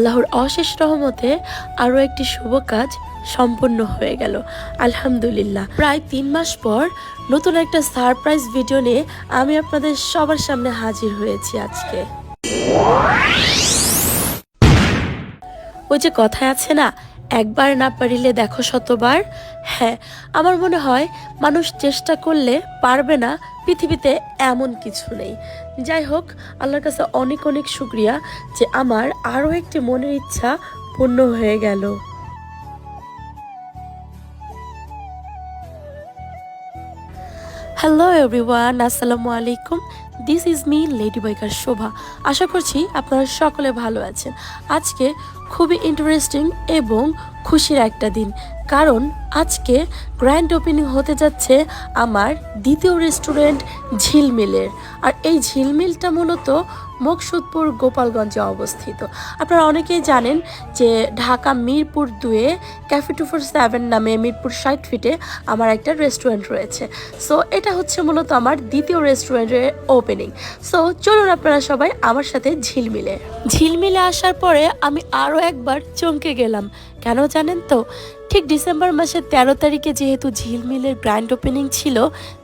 আল্লাহর অশেষ রহমতে আরও একটি শুভ কাজ সম্পন্ন হয়ে গেল। আলহামদুলিল্লাহ। প্রায় তিন মাস পর নতুন একটা সারপ্রাইজ ভিডিও নিয়ে আমি আপনাদের সবার সামনে হাজির হয়েছি আজকে। ওই যে কথায় আছে না, একবার না পারিলে দেখো শতবার? হ্যাঁ আমার মনে হয় মানুষ চেষ্টা করলে পারবে না পৃথিবীতে এমন কিছু নেই। যাই হোক, আল্লাহর কাছে অনেক অনেক শুক্রিয়া যে আমার আরও একটি মনের ইচ্ছা পূর্ণ হয়ে গেল। হ্যালো এভরিওয়ান আসসালামু আলাইকুম। This is me lady biker Shobha আশা করছি আপনারা সকলে ভালো আছেন। আজকে খুবই ইন্টারেস্টিং এবং খুশির একটা দিন। কারণ আজকে গ্র্যান্ড ওপেনিং হতে যাচ্ছে আমার দ্বিতীয় রেস্টুরেন্ট ঝিলমিলের। আর এই ঝিলমিলটা মূলত মকসুদপুর গোপালগঞ্জে অবস্থিত। আপনারা অনেকেই জানেন যে ঢাকা মিরপুর দুয়ে ক্যাফে টু ফোর সেভেন নামে মিরপুর ষাট ফিটে আমার একটা রেস্টুরেন্ট রয়েছে। সো এটা হচ্ছে মূলত আমার দ্বিতীয় রেস্টুরেন্টের ওপেনিং সো চলুন আপনারা সবাই আমার সাথে ঝিলমিলে। ঝিলমিলে আসার পরে আমি আরও একবার চমকে গেলাম। কেন জানেন তো? ঠিক ডিসেম্বর মাসের তেরো তারিখে যেহেতু ঝিলমিলের গ্র্যান্ড ওপেনিং ছিল,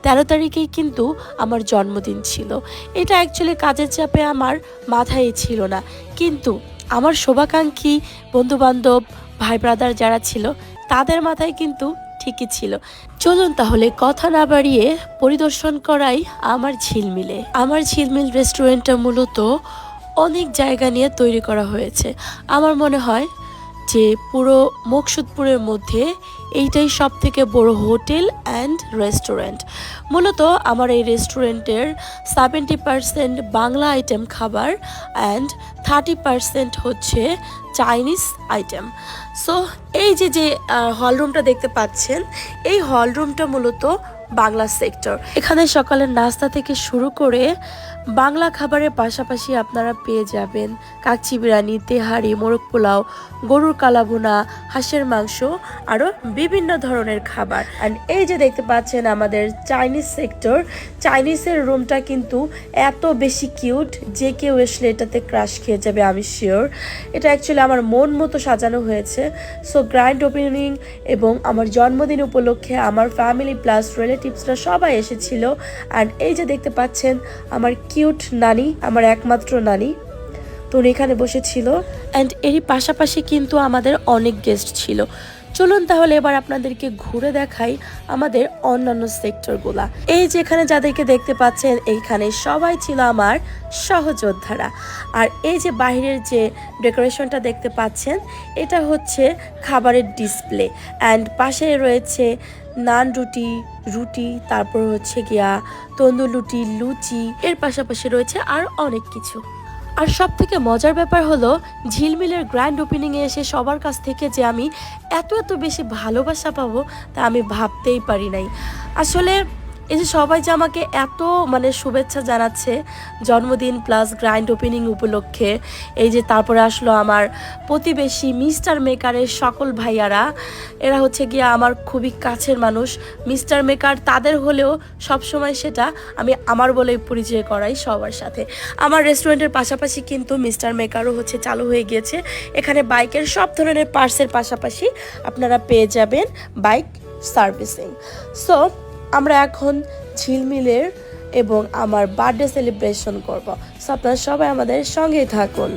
তেরো তারিখেই কিন্তু আমার জন্মদিন ছিল। এটা অ্যাকচুয়ালি কাজের চাপে আমার মাথায় ছিল না। কিন্তু আমার শোভাকাঙ্ক্ষী, বন্ধুবান্ধব, ভাই ব্রাদার যারা ছিল, তাদের মাথায় কিন্তু ঠিকই ছিল। চলুন তাহলে কথা না বাড়িয়ে পরিদর্শন করাই আমার ঝিলমিলে আমার ঝিলমিল রেস্টুরেন্টটা মূলত অনেক জায়গা নিয়ে তৈরি করা হয়েছে। আমার মনে হয় যে পুরো মকসুদপুরের মধ্যে এইটাই সব থেকে বড় হোটেল অ্যান্ড রেস্টুরেন্ট। মূলত আমার এই রেস্টুরেন্টের সেভেন্টি পার্সেন্ট বাংলা আইটেম খাবার অ্যান্ড থার্টি পার্সেন্ট হচ্ছে চাইনিজ আইটেম। সো, এই যে যে হলরুমটা দেখতে পাচ্ছেন, এই হলরুমটা মূলত বাংলা সেক্টর। এখানে সকালের নাস্তা থেকে শুরু করে বাংলা খাবারের পাশাপাশি আপনারা পেয়ে যাবেন কাচ্চি বিরিয়ানি, তেহারি, মোরগ পোলাও, গরুর কালাভুনা, হাঁসের মাংস, আরও বিভিন্ন ধরনের খাবার। অ্যান্ড এই যে দেখতে পাচ্ছেন আমাদের চাইনিজ সেক্টর চাইনিজের রুমটা কিন্তু এত বেশি কিউট যে কেউ এসলে এটাতে ক্রাশ খেয়ে যাবে, আমি শিওর এটা অ্যাকচুয়ালি আমার মন মতো সাজানো হয়েছে। সো গ্র্যান্ড ওপেনিং এবং আমার জন্মদিন উপলক্ষে আমার ফ্যামিলি প্লাস রিলেটিভসরা সবাই এসেছিল। অ্যান্ড এই যে দেখতে পাচ্ছেন, আমার কিউট নানি, আমার একমাত্র নানি। তো উনি এখানে বসেছিল। অ্যান্ড এরই পাশাপাশি কিন্তু আমাদের অনেক গেস্ট ছিল। চলুন তাহলে এবার আপনাদেরকে ঘুরে দেখাই আমাদের অন্যান্য সেক্টরগুলা। এই যেখানে যাদেরকে দেখতে পাচ্ছেন, এইখানে সবাই ছিল আমার সহযোদ্ধারা। আর এই যে বাইরের যে ডেকোরেশনটা দেখতে পাচ্ছেন, এটা হচ্ছে খাবারের ডিসপ্লে। অ্যান্ড পাশে রয়েছে নান রুটি রুটি, তারপর হচ্ছে গিয়া তন্দুর রুটি, লুচি, এর পাশাপাশি রয়েছে আর অনেক কিছু। আর সব থেকে মজার ব্যাপার হলো, ঝিলমিলের গ্র্যান্ড ওপেনিংয়ে এসে সবার কাছ থেকে যে আমি এত এত বেশি ভালোবাসা পাবো, তা আমি ভাবতেই পারি নাই। আসলে এই যে সবাই যে আমাকে এত মানে শুভেচ্ছা জানাচ্ছে জন্মদিন প্লাস গ্র্যান্ড ওপেনিং উপলক্ষে, এই যে তারপরে আসলো আমার প্রতিবেশী মিস্টার মেকারের সকল ভাইয়ারা, এরা হচ্ছে গিয়ে আমার খুবই কাছের মানুষ। মিস্টার মেকার তাদের হলেও সবসময় সেটা আমি আমার বলেই পরিচয় করাই সবার সাথে। আমার রেস্টুরেন্টের পাশাপাশি কিন্তু মিস্টার মেকারও হচ্ছে চালু হয়ে গিয়েছে। এখানে বাইকের সব ধরনের পার্সের পাশাপাশি আপনারা পেয়ে যাবেন বাইক সার্ভিসিং সো আমরা এখন ঝিলমিলের এবং আমার বার্থডে সেলিব্রেশন করব। সো আপনারা সবাই আমাদের সঙ্গেই থাকুন।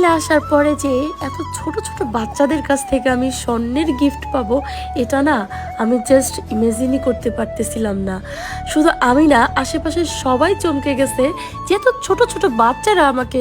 ঝিলমিলে আসার পরে যে এত ছোট ছোট বাচ্চাদের কাছ থেকে আমি স্বর্ণের গিফট পাবো, এটা না আমি জাস্ট ইমেজিনই করতে পারতেছিলাম না। শুধু আমি না আশেপাশে সবাই চমকে গেছে যে এত ছোট ছোট বাচ্চারা আমাকে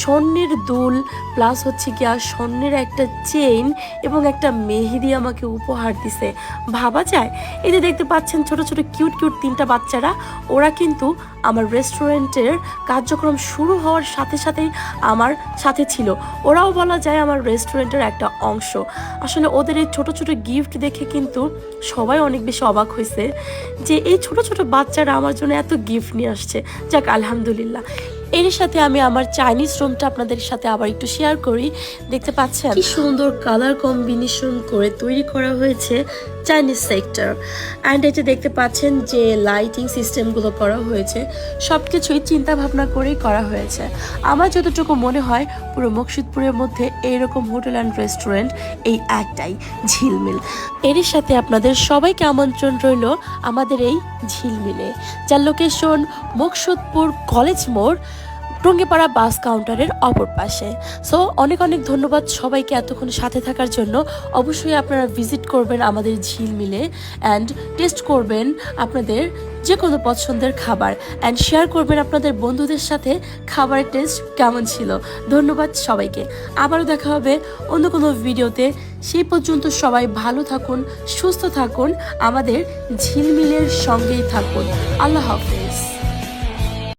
স্বর্ণের দুল প্লাস হচ্ছে আর স্বর্ণের একটা চেইন এবং একটা মেহেদি আমাকে উপহার দিছে। ভাবা যায়? এই যে দেখতে পাচ্ছেন ছোট ছোট কিউট কিউট তিনটা বাচ্চারা, ওরা কিন্তু আমার রেস্টুরেন্টের কার্যক্রম শুরু হওয়ার সাথে সাথেই আমার সাথে ছিল। ওরাও বলা যায় আমার রেস্টুরেন্টের একটা অংশ। আসলে ওদের এই ছোটো ছোটো গিফট দেখে কিন্তু সবাই অনেক বেশি অবাক হয়েছে যে এই ছোট ছোট বাচ্চারা আমার জন্য এত গিফট নিয়ে আসছে। যাক, আলহামদুলিল্লাহ। এর সাথে আমি আমার চাইনিজ রুমটা আপনাদের সাথে আবার একটু শেয়ার করি। দেখতে পাচ্ছেন? কি সুন্দর কালার কম্বিনেশন করে তৈরি করা হয়েছে চাইনিজ সেক্টর অ্যান্ড এটা দেখতে পাচ্ছেন যে লাইটিং সিস্টেমগুলো করা হয়েছে সব কিছুই চিন্তা ভাবনা করেই করা হয়েছে। আমার যতটুকু মনে হয়, পুরো মকসুদপুরের মধ্যে এইরকম হোটেল অ্যান্ড রেস্টুরেন্ট এই একটাই ঝিলমিল। এর সাথে আপনাদের সবাইকে আমন্ত্রণ রইল আমাদের এই ঝিলমিলে। যার লোকেশন মকসুদপুর কলেজ মোড় টঙ্গিপাড়া বাস কাউন্টারের অপর পাশে। সো অনেক অনেক ধন্যবাদ সবাইকে এতক্ষণ সাথে থাকার জন্য। অবশ্যই আপনারা ভিজিট করবেন আমাদের ঝিলমিলে অ্যান্ড টেস্ট করবেন আপনাদের যে কোনো পছন্দের খাবার অ্যান্ড শেয়ার করবেন আপনাদের বন্ধুদের সাথে খাবারের টেস্ট কেমন ছিল। ধন্যবাদ সবাইকে। আবারও দেখা হবে অন্য কোনো ভিডিওতে। সেই পর্যন্ত সবাই ভালো থাকুন, সুস্থ থাকুন। আমাদের ঝিলমিলের সঙ্গেই থাকুন। আল্লাহ হাফেজ।